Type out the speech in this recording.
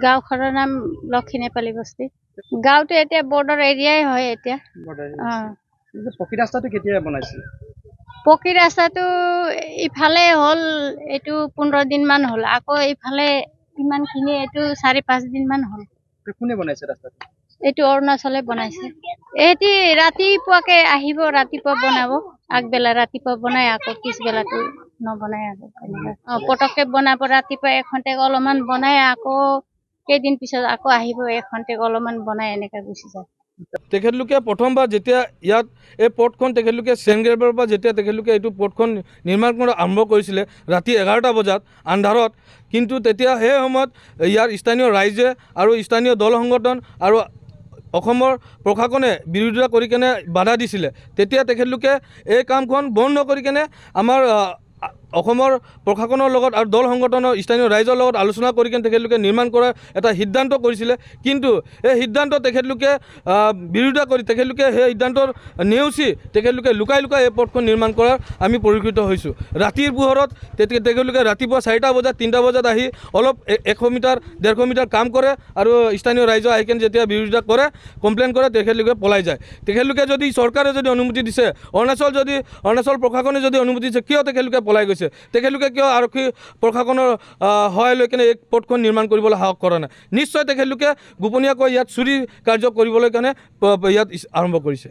গাঁওখনৰ নাম লক্ষী নেপালী বস্তি। গাঁওটো এতিয়া বৰ্ডাৰ এৰিয়াই হয় এতিয়া। পকী ৰাস্তাটো কেতিয়া বনাইছিল? পকী ৰাস্তাটো ইফালে হ'ল এইটো পোন্ধৰ দিন মান হ'ল। আকৌ ইফালে ইমানখিনি এইটো চাৰি পাঁচ দিন মান হ'ল। কোনে বনাইছে ৰাস্তাটো? এইটো অৰুণাচলে বনাইছে। এহেঁতি ৰাতিপুৱাকে আহিব ৰাতিপুৱা বনাব। আগবেলা ৰাতিপুৱা বনাই আকৌ পিছবেলাটো নবনাই আকৌ অ পটককে বনাব। ৰাতিপুৱা এখন্তেক অলপমান বনাই আকৌ কেইদিন পিছত আকৌ আহিব এখন্তেক অলপমান বনাই এনেকে গুচি যায়। তেখেতলোকে প্ৰথমবাৰ যেতিয়া ইয়াত এই পথখন তেখেতলোকে চেনগ্ৰেভৰ পৰা যেতিয়া তেখেতলোকে এইটো পথখন নিৰ্মাণ কৰা আৰম্ভ কৰিছিলে, ৰাতি এঘাৰটা বজাত আন্ধাৰত, কিন্তু তেতিয়া সেই সময়ত ইয়াৰ স্থানীয় ৰাইজে আৰু স্থানীয় দল সংগঠন আৰু অসমৰ প্ৰশাসনে বিৰোধিতা কৰি কেনে বাধা দিছিলে। তেতিয়া তেখেতলোকে এই কামখন বন্ধ কৰি কেনে আমাৰ অসমৰ প্ৰশাসনৰ লগত আৰু দল সংগঠনৰ স্থানীয় ৰাইজৰ লগত আলোচনা কৰি কেনে তেখেতলোকে নিৰ্মাণ কৰাৰ এটা সিদ্ধান্ত কৰিছিলে। কিন্তু এই সিদ্ধান্ত তেখেতলোকে বিৰোধিতা কৰি তেখেতলোকে সেই সিদ্ধান্তৰ নেওচি তেখেতলোকে লুকাই লুকাই এই পথখন নিৰ্মাণ কৰাৰ আমি পৰিকৃত হৈছোঁ। ৰাতিৰ পোহৰত তেখেতলোকে ৰাতিপুৱা চাৰিটা বজাত, তিনিটা বজাত আহি অলপ এশ মিটাৰ, ডেৰশ মিটাৰ কাম কৰে আৰু স্থানীয় ৰাইজ আহি কেনে যেতিয়া বিৰোধিতা কৰে, কমপ্লেইন কৰে, তেখেতলোকে পলাই যায়। তেখেতলোকে যদি চৰকাৰে যদি অনুমতি দিছে, অৰুণাচল যদি, অৰুণাচল প্ৰশাসনে যদি অনুমতি দিছে, কিয় তেখেতলোকে পলাই গৈছে? তেখেতলোকে কিয় আৰক্ষী প্ৰশাসনৰ সহায় লৈ কেনে এই পথখন নিৰ্মাণ কৰিবলৈ সাহস কৰা নাই? নিশ্চয় তেখেতলোকে গোপনীয়াকৈ ইয়াত চুৰি কাৰ্য কৰিবলৈ কাৰণে ইয়াত আৰম্ভ কৰিছে।